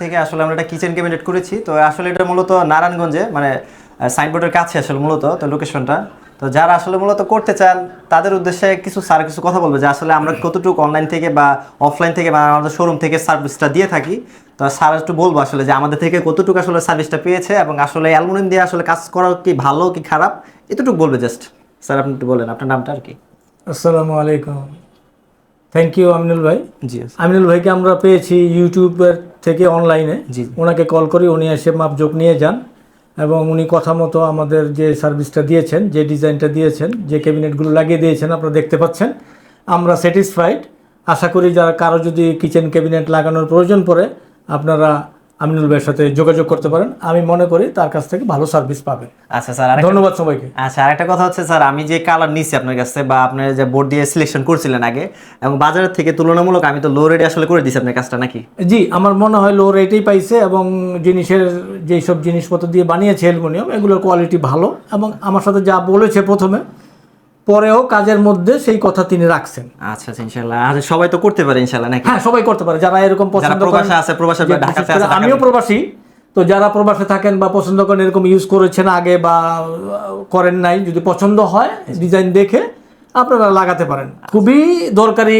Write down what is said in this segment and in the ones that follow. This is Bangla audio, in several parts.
থেকে আসলে আমরা একটা কিচেন ক্যাবিনেট করেছি। তো আসলে এটা মূলত নারায়ণগঞ্জে মানে সাইনবোর্ডের কাছে আসলে মূলত, তো লোকেশনটা তো যারা আসলে মূলত করতে চান, তাদের উদ্দেশ্যে কিছু স্যার কিছু কথা বলবে যে আসলে আমরা কতটুকু অনলাইন থেকে বা অফলাইন থেকে বা আমাদের শোরুম থেকে সার্ভিসটা দিয়ে থাকি। তো স্যার একটু বলব আসলে যে আমাদের থেকে কতটুকু আসলে সার্ভিসটা পেয়েছে এবং আসলে অ্যালুমিনিয়াম দিয়ে আসলে কাজ করা কি ভালো, কি খারাপ? এতটুকু বলবে জাস্ট স্যার আপনি একটু বলেন, আপনার নামটা আর কি। আসসালামু আলাইকুম। থ্যাংক ইউ আমিনুল ভাই। জি আমিনুল ভাইকে আমরা পেয়েছি ইউটিউবের থেকে অনলাইনে জি। ওনাকে কল করি উনি এসে মাপজোক নিয়ে যান। এবং উনি কথা মতো আমাদের যে সার্ভিসটা দিয়েছেন যে ডিজাইনটা দিয়েছেন যে ক্যাবিনেটগুলো লাগিয়ে দিয়েছেন আপনারা দেখতে পাচ্ছেন। আমরা স্যাটিসফাইড আশা করি যারা কারও যদি কিচেন ক্যাবিনেট লাগানোর প্রয়োজন পড়ে আপনারা আমিনুল ভাইয়ের সাথে যোগাযোগ করতে পারেন। আমি মনে করি তার কাছ থেকে ভালো সার্ভিস পাবেন। আচ্ছা স্যার ধন্যবাদ সবাইকে। আচ্ছা আরেকটা কথা হচ্ছে স্যার আমি যে কালার নিছি আপনার কাছে বা আপনার যে বোর্ড দিয়ে সিলেকশন করছিলেন আগে এবং বাজারের থেকে তুলনামূলক আমি তো লো রেটে আসলে করে দিছি আপনার কাজটা নাকি? জি আমার মনে হয় লো রেটেই পাইছে এবং জিনিসের যেই সব জিনিসপত্র দিয়ে বানিয়েছে অ্যালুমিনিয়াম এগুলোর কোয়ালিটি ভালো এবং আমার সাথে যা বলেছে প্রথমে পরেও কাজের মধ্যে সেই কথা তিনি রাখছেন। আচ্ছা ইনশাআল্লাহ। ইনশাল্লাহ আর সবাই তো করতে পারে ইনশাল্লাহ নাকি? হ্যাঁ সবাই করতে পারে। যারা এরকম পছন্দ করে প্রবাসে আছে প্রবাসী ঢাকাতে আছে আমিও প্রবাসী তো যারা প্রবাসে থাকেন বা পছন্দ করেন এরকম ইউজ করেছেন আগে বা করেন নাই যদি পছন্দ হয় ডিজাইন দেখে আপনারা লাগাতে পারেন। খুবই দরকারি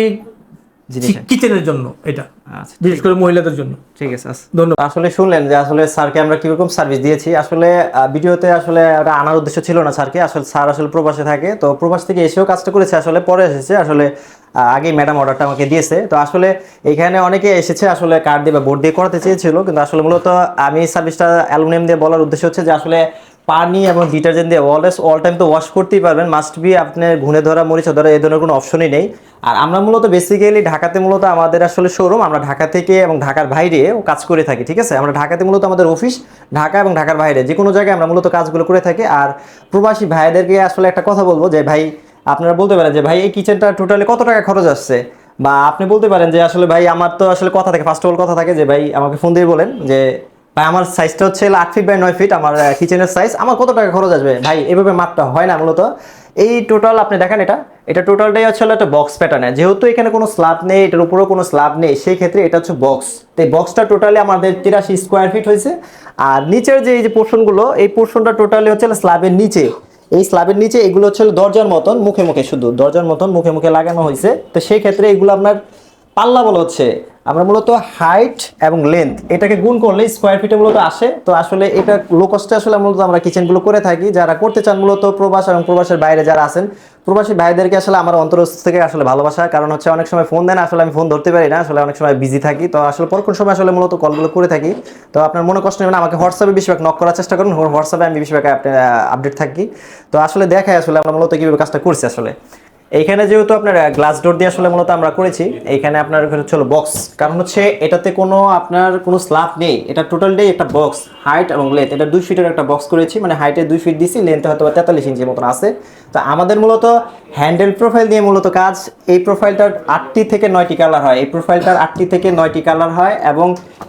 কিচেনের জন্য এটা। আচ্ছা বিশেষ করে মহিলাদের জন্য। ঠিক আছে আচ্ছা। ধন্যবাদ। আসলে শুনলেন যে আসলে স্যারকে আমরা কীরকম সার্ভিস দিয়েছি। আসলে ভিডিওতে আসলে ওটা আনার উদ্দেশ্য ছিল না স্যারকে। আসলে স্যার আসলে প্রবাসে থাকে। তো প্রবাস থেকে এসেও কাজটা করেছে। আসলে পরে এসেছে। আসলে আগেই ম্যাডাম অর্ডারটা আমাকে দিয়েছে। তো আসলে এখানে অনেকে এসেছে আসলে কার্ড দিয়ে বা বোর্ড দিয়ে করাতে চেয়েছিল। কিন্তু আসলে মূলত আমি সার্ভিসটা অ্যালুমিনিয়াম দিয়ে বলার উদ্দেশ্য হচ্ছে যে আসলে পানি এবং ডিটারজেন্ট দিয়ে অলওয়েজ অল টাইম তো ওয়াশ করতেই পারবেন। মাস্ট বি আপনার ঘুনে ধরা, মরিচা ধরা এই ধরনের কোনো অপশনই নেই। আর আমরা মূলত বেসিক্যালি ঢাকাতে মূলত আমাদের আসলে শোরুম আমরা ঢাকা থেকে এবং ঢাকার বাইরে কাজ করে থাকি, ঠিক আছে? আমরা ঢাকাতে মূলত আমাদের অফিস ঢাকা এবং ঢাকার বাইরে যে কোনো জায়গায় আমরা মূলত কাজগুলো করে থাকি। আর প্রবাসী ভাইদেরকে আসলে একটা কথা বলব যে, ভাই, আপনারা বলতে পারেন যে, ভাই, এই কিচেনটা টোটালি কত টাকা খরচ আসছে? বা আপনি বলতে পারেন যে, আসলে ভাই, আমার তো আসলে কথা থাকে ফার্স্ট অফ অল কথা থাকে যে, ভাই, আমাকে ফোন দিয়ে বলেন যে ভাই, আমার সাইজটা হচ্ছে আট ফিট বাই নয় ফিট আমার কিচেনের সাইজ আমার কত টাকা খরচ আসবে? ভাই, এভাবে মাপটা হয় না মূলত। এই টোটাল আপনি দেখেন এটা। এটা টোটালটাই হচ্ছে একটা বক্স প্যাটার্নে যেহেতু এখানে কোনো স্ল্যাব নেই, এটার উপরেও কোনো স্ল্যাব নেই, সেই ক্ষেত্রে এটা হচ্ছে বক্স তো এই বক্সটা টোটালি আমাদের তিরাশি স্কোয়ার ফিট হয়েছে। আর নিচের যে, এই যে পোর্শনগুলো এই পোর্শনটা টোটালি হচ্ছে স্ল্যাবের নিচে। এই স্ল্যাবের নিচে এগুলো হচ্ছে দরজার মতন, মুখে মুখে শুধু। দরজার মতন মুখে মুখে লাগানো হয়েছে। তো সেই ক্ষেত্রে এগুলো আপনার পাল্লা বলা হচ্ছে। আমরা মূলত হাইট এবং লেন্থ এটাকে গুণ করলে স্কোয়ার ফিটে মূলত আসে। তো আসলে এটা লো কস্টে আসলে মূলত আমরা কিচেনগুলো করে থাকি। যারা করতে চান মূলত প্রবাস এবং প্রবাসের বাইরে যারা আছেন, প্রবাসী ভাইদেরকে আসলে আমার অন্তরস্থ থেকে আসলে ভালোবাসা। কারণ হচ্ছে অনেক সময় ফোন দেন আসলে আমি ফোন ধরতে পারি না, আসলে অনেক সময় বিজি থাকি। তো আসলে পর কোন সময় আসলে মূলত কলগুলো করে থাকি। তো আপনার মনে কষ্ট নেবেন আমাকে হোয়াটসঅ্যাপে বেশিরভাগ নক করার চেষ্টা করুন। হোয়াটসঅ্যাপে আমি বেশিরভাগ আপডেট থাকি। তো আসলে দেখায় আসলে আমরা মূলত কীভাবে কাজটা করছি আসলে। এইখানে যেহেতু আপনার গ্লাস ডোর দিয়ে আসলে মূলত আমরা করেছি এইখানে আপনার হচ্ছে বক্স কারণ হচ্ছে এটাতে কোনো আপনার কোনো স্ল্যাব নেই, এটা টোটালটাই একটা বক্স হাইট এবং লেন্থ এটা দুই ফিটের একটা বক্স করেছি মানে হাইটে দুই ফিট দিছি লেন্থে হয়তো তেতাল্লিশ ইঞ্চির মতন আছে। তো আমাদের মূলত হ্যান্ডেল প্রোফাইল দিয়ে মূলত কাজ, এই প্রোফাইলটার আটটি থেকে নয়টি কালার হয়। এই প্রোফাইলটার আটটি থেকে নয়টি কালার হয় এবং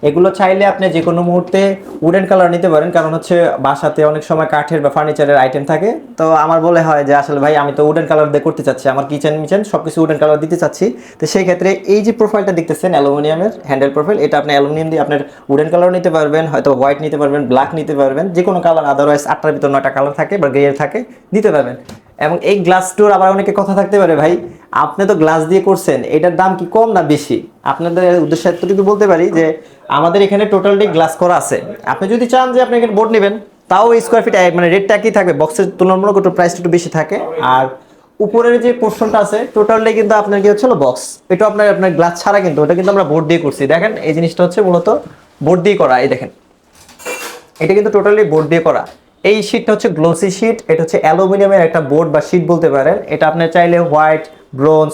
এগুলো চাইলে আপনি যে কোনো মুহূর্তে উডেন কালার নিতে পারেন, কারণ হচ্ছে বাসাতে অনেক সময় কাঠের বা ফার্নিচারের আইটেম থাকে। তো আমার বলে হয় যে, আসলে ভাই, আমি তো উডেন কালার দিয়ে করতে চাচ্ছি আমার কিচেন মিচেন সব কিছু উডেন কালার দিতে চাচ্ছি। তো সেই ক্ষেত্রে এই যে প্রোফাইলটা দেখতেছেন, অ্যালুমিনিয়ামের হ্যান্ডেল প্রোফাইল এটা আপনি অ্যালুমিনিয়াম দিয়ে আপনার উডেন কালার নিতে পারবেন, হয়তো হোয়াইট নিতে পারবেন ব্ল্যাক নিতে পারবেন যে কোনো কালার আদারওয়াইজ আটটার ভিতর নয়টা কালার থাকে বা গ্রে থাকে, দিতে পারবেন। এবং এই গ্লাস ডোর আবার অনেকে কথা থাকতে পারে, ভাই, আপনি তো গ্লাস দিয়ে করছেন, এটার দাম কি কম না বেশি? আপনাদের উদ্দেশ্যে এতটুকু বলতে পারি যে, আমাদের এখানে টোটালটি গ্লাস করা আছে। আপনি যদি চান যে আপনি এখানে বোর্ড নেবেন, তাও স্কোয়ার ফিট মানে রেটটা কি থাকবে বক্সের তুলনামূলক একটু প্রাইসটা একটু বেশি থাকে। আর উপরের যে পোর্শনটা আছে টোটালটাই কিন্তু আপনার কি হচ্ছিল বক্স এটা আপনার আপনার গ্লাস ছাড়া কিন্তু, ওটা কিন্তু আমরা বোর্ড দিয়ে করছি। দেখেন, এই জিনিসটা হচ্ছে মূলত বোর্ড দিয়ে করা, এই দেখেন। এটা কিন্তু টোটালি বোর্ড দিয়ে করা। এই শীটটা হচ্ছে গ্লোসি শীট এটা হচ্ছে অ্যালুমিনিয়ামের একটা বোর্ড বা শীট বলতে পারেন। এটা আপনি চাইলে হোয়াইট ব্রোঞ্জ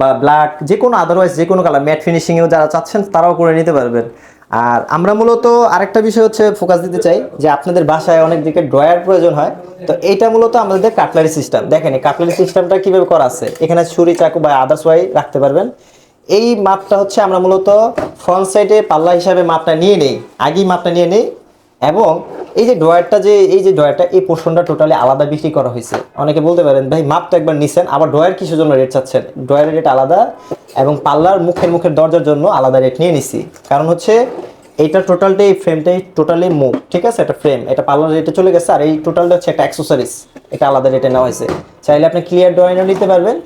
বা ব্ল্যাক যে কোনো আদারওয়াইজ যে কোনো কালার ম্যাট ফিনিশিংয়েও যারা চাচ্ছেন, তারাও করে নিতে পারবেন। আর আমরা মূলত আরেকটা বিষয় হচ্ছে ফোকাস দিতে চাই যে আপনাদের বাসায় অনেক দিকে ড্রয়ার প্রয়োজন হয়। তো এটা মূলত আমাদের কাটলারি সিস্টেম দেখেন এই কাটলারি সিস্টেমটা কীভাবে করা আছে? এখানে ছুরি, চাকু বা আদার্স ওয়াই রাখতে পারবেন। এই মাপটা হচ্ছে আমরা মূলত ফ্রন্ট সাইডে পাল্লা হিসাবে মাপটা নিয়ে নেই। আগেই মাপটা নিয়ে নেই। এবং এই যে ড্রয়ারটা যে, এই যে ড্রয়ারটা, এই পোর্শনটা টোটালি আলাদা বিক্রি করা হয়েছে। অনেকে বলতে পারেন, ভাই, মাপ তো একবার নিছেন, আবার ড্রয়ার কিসের জন্য রেট চাচ্ছেন? ড্রয়ারের রেট আলাদা এবং পাল্লার মুখের মুখের দরজার জন্য আলাদা রেট নিয়ে নিছি। কারণ হচ্ছে এইটা টোটালটা এই ফ্রেমটাই টোটালি মুখ, ঠিক আছে? এটা ফ্রেম এটা পার্লার রেটে চলে গেছে, আর এই টোটালটা হচ্ছে একটা অ্যাক্সেসরিজ এটা আলাদা রেটে নেওয়া হয়েছে। চাইলে আপনি ক্লিয়ার ড্রয়িংও নিতে পারবেন,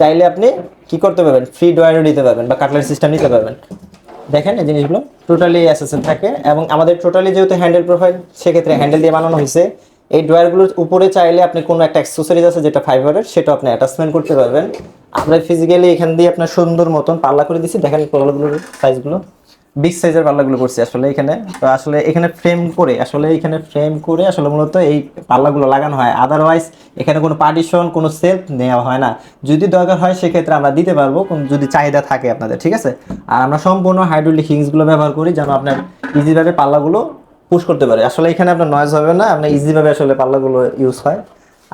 চাইলে আপনি কি করতে পারবেন ফ্রি ড্রয়ারও নিতে পারবেন বা কাটলারি সিস্টেম নিতে পারবেন। দেখেন এই জিনিসগুলো টোটালি অ্যাসেসেন থাকে এবং আমাদের টোটালি যেহেতু হ্যান্ডেল প্রোফাইল সেক্ষেত্রে হ্যান্ডেল দিয়ে বানানো হয়েছে। এই ড্রয়ারগুলোর উপরে চাইলে আপনি কোনো একটা অ্যাক্সেসরিজ আছে যেটা ফাইবারের সেটা আপনি অ্যাটাচমেন্ট করতে পারবেন। আমরা ফিজিক্যালি এখান দিয়ে আপনার সুন্দর মতন পাল্লা করে দিচ্ছি দেখেন পাল্লাগুলোর সাইজগুলো বিগ সাইজের পাল্লাগুলো করছি আসলে এখানে। তো আসলে এখানে ফ্রেম করে, আসলে এখানে ফ্রেম করে আসলে মূলত এই পাল্লাগুলো লাগানো হয়। আদারওয়াইজ এখানে কোনো পার্টিশন কোনো সেলফ নেওয়া হয় না। যদি দরকার হয়, সেক্ষেত্রে আমরা দিতে পারব যদি চাহিদা থাকে আপনাদের, ঠিক আছে? আর আমরা সম্পূর্ণ হাইড্রোলিক হিংসগুলো ব্যবহার করি যেন আপনার ইজিভাবে পাল্লাগুলো পুশ করতে পারে। আসলে এখানে আপনার নয়েজ হবে না, আপনার ইজিভাবে আসলে পাল্লাগুলো ইউজ হয়।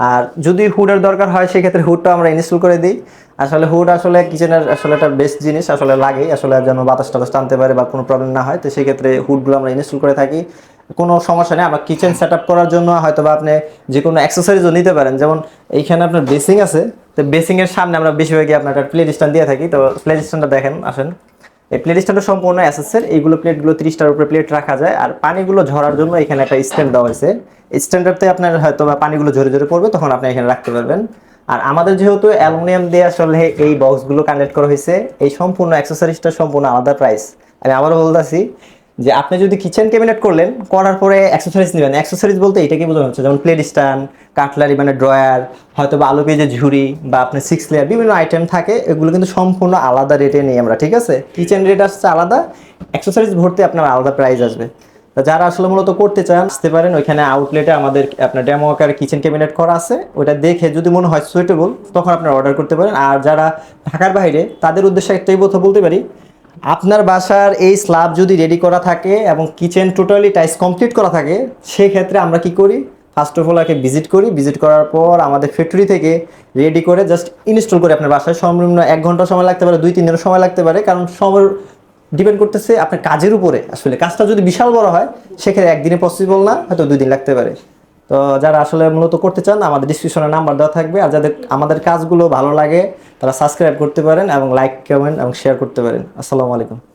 আর যদি হুডের দরকার হয়, সেক্ষেত্রে হুডটা আমরা ইনস্টল করে দিই। আসলে হুড আসলে কিচেনের আসলে একটা বেস্ট জিনিস, আসলে লাগে আসলে যেন বাতাস টাতাস টানতে পারে বা কোনো প্রবলেম না হয়, তো সেই ক্ষেত্রে হুডগুলো আমরা ইনস্টল করে থাকি। কোনো সমস্যা নেই, আমরা কিচেন সেট করার জন্য হয়তো বা আপনি যে কোনো অ্যাক্সেসরিজও নিতে পারেন। যেমন এইখানে আপনার বেসিং আছে, তো বেসিংয়ের সামনে আমরা বেশিরভাগই আপনার একটা প্লে স্ট্যান্ড দিয়ে থাকি। তো প্লেট স্ট্যান্ডটা দেখেন, আসেন। এই প্লেট সম্পূর্ণ অ্যাসেসের এইগুলো প্লেটগুলো তিরিশটার উপরে প্লেট রাখা যায়। আর পানিগুলো ঝরার জন্য এখানে একটা স্ট্যান্ড দেওয়া হয়েছে। স্ট্যান্ডারতে আপনার হয়তো বা পানিগুলো ঝরে ঝরে পড়বে, তখন আপনি এখানে রাখতে পারবেন। আর আমাদের যেহেতু অ্যালুমিনিয়াম দিয়ে আসলে এই বক্সগুলো কানেক্ট করা হয়েছে, এই সম্পূর্ণ অ্যাক্সেসরিজটা সম্পূর্ণ আলাদা প্রাইস আমি আবারও বলতেছি যে আপনি যদি কিচেন ক্যাবিনেট করলেন, করার পরে অ্যাক্সেসরিজ নেবেন। অ্যাক্সেসরিজ বলতে এটাকে বোঝানো হচ্ছে, যেমন প্লেট স্ট্যান্ড কাটলারি মানে ড্রয়ার হয়তো বা আলু পেঁয়াজের ঝুড়ি বা আপনার সিক্স লেয়ার বিভিন্ন আইটেম থাকে, এগুলো কিন্তু সম্পূর্ণ আলাদা রেটে নিই আমরা, ঠিক আছে? কিচেন রেট আসছে আলাদা অ্যাক্সেসরিজ ভর্তি আপনার আলাদা প্রাইস আসবে। তা যারা আসলে মূলত করতে চান, আসতে পারেন, ওইখানে আউটলেটে আমাদের আপনার ডেমো আকারে কিচেন ক্যাবিনেট করা আছে। ওটা দেখে যদি মনে হয় সুইটেবল তখন আপনার অর্ডার করতে পারেন। আর যারা ঢাকার বাইরে, তাদের উদ্দেশ্যে একটাই কথা বলতে পারি আপনার বাসার এই স্ল্যাব যদি রেডি করা থাকে এবং কিচেন টোটালি টাইস কমপ্লিট করা থাকে, সেক্ষেত্রে আমরা কি করি? ফার্স্ট অফ অল আগে ভিজিট করি। ভিজিট করার পর আমাদের ফ্যাক্টরি থেকে রেডি করে জাস্ট ইনস্টল করে আপনার বাসায়। সর্বনিম্ন এক ঘণ্টা সময় লাগতে পারে, দুই তিন দিনের সময় লাগতে পারে, কারণ সময় ডিপেন্ড করতেছে আপনার কাজের উপরে। আসলে কাজটা যদি বিশাল বড় হয়, সেক্ষেত্রে একদিনে পসিবল না, হয়তো দুই দিন লাগতে পারে। তো যারা আসলে মূলত করতে চান, আমাদের ডিসক্রিপশনে নাম্বার দেওয়া থাকবে। আর যাদের আমাদের কাজগুলো ভালো লাগে, তারা সাবস্ক্রাইব করতে পারেন এবং লাইক কমেন্ট এবং শেয়ার করতে পারেন। আসসালামু আলাইকুম।